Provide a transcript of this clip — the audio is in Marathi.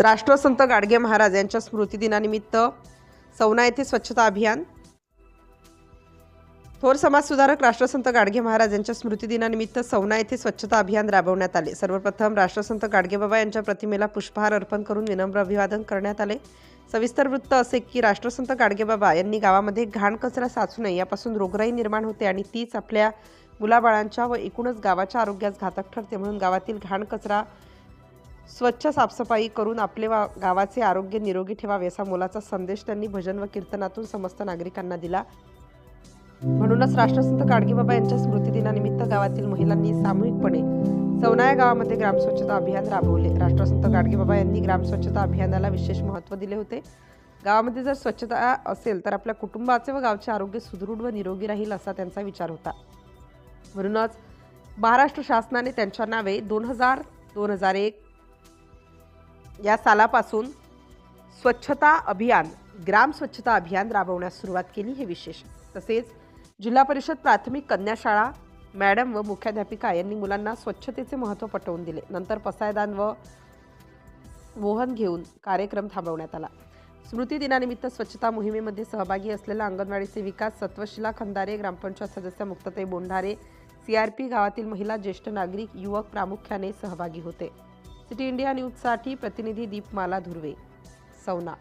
राष्ट्रसंत गाडगे महाराज यांच्या स्मृतिदिनानिमित्त सवना येथे स्वच्छता अभियान. थोर समाजसुधारक राष्ट्रसंत गाडगे महाराज यांच्या स्मृतिदिनानिमित्त सवना येथे स्वच्छता अभियान राबवण्यात आले. सर्वप्रथम राष्ट्रसंत गाडगेबाबा यांच्या प्रतिमेला पुष्पहार अर्पण करून विनम्र अभिवादन करण्यात आले. सविस्तर वृत्त असे की राष्ट्रसंत गाडगेबाबा यांनी गावामध्ये घाण कचरा साचू नये यापासून रोगराई निर्माण होते आणि तीच आपल्या मुलाबाळांच्या व एकूणच गावाच्या आरोग्यास घातक ठरते म्हणून गावातील घाण कचरा स्वच्छ साफसफाई करून आपले वा गावाचे आरोग्य निरोगी ठेवावे असा मोलाचा संदेश त्यांनी भजन व कीर्तनातून समस्त नागरिकांना दिला. म्हणूनच राष्ट्रसंत गाडगेबाबा यांच्या स्मृतिदिनानिमित्त गावातील महिलांनी सामूहिकपणे सवनाया गावामध्ये ग्रामस्वच्छता अभियान राबवले. राष्ट्रसंत गाडगेबाबा यांनी ग्रामस्वच्छता अभियानाला विशेष महत्त्व दिले होते. गावामध्ये जर स्वच्छता असेल तर आपल्या कुटुंबाचे व गावचे आरोग्य सुदृढ व निरोगी राहील असा त्यांचा विचार होता. म्हणूनच महाराष्ट्र शासनाने त्यांच्या नावे दोन हजार दोन हजार एक या सालापासून स्वच्छता अभियान ग्राम स्वच्छता अभियान राबवण्यास सुरुवात केली हे विशेष. तसेच जिल्हा परिषद प्राथमिक कन्याशाळा मॅडम व मुख्याध्यापिका यांनी मुलांना स्वच्छतेचे महत्त्व पटवून दिले. नंतर पसायदान व मोहन घेऊन कार्यक्रम थांबवण्यात आला. स्मृती दिनानिमित्त स्वच्छता मोहिमेमध्ये सहभागी असलेल्या अंगणवाडी सेविका सत्वशिला खंदारे ग्रामपंचायत सदस्य मुक्तताई बोंढारे सीआरपी गावातील महिला ज्येष्ठ नागरिक युवक प्रामुख्याने सहभागी होते. सिटी इंडिया न्यूजसाठी प्रतिनिधी दीपमाला धुर्वे सौना.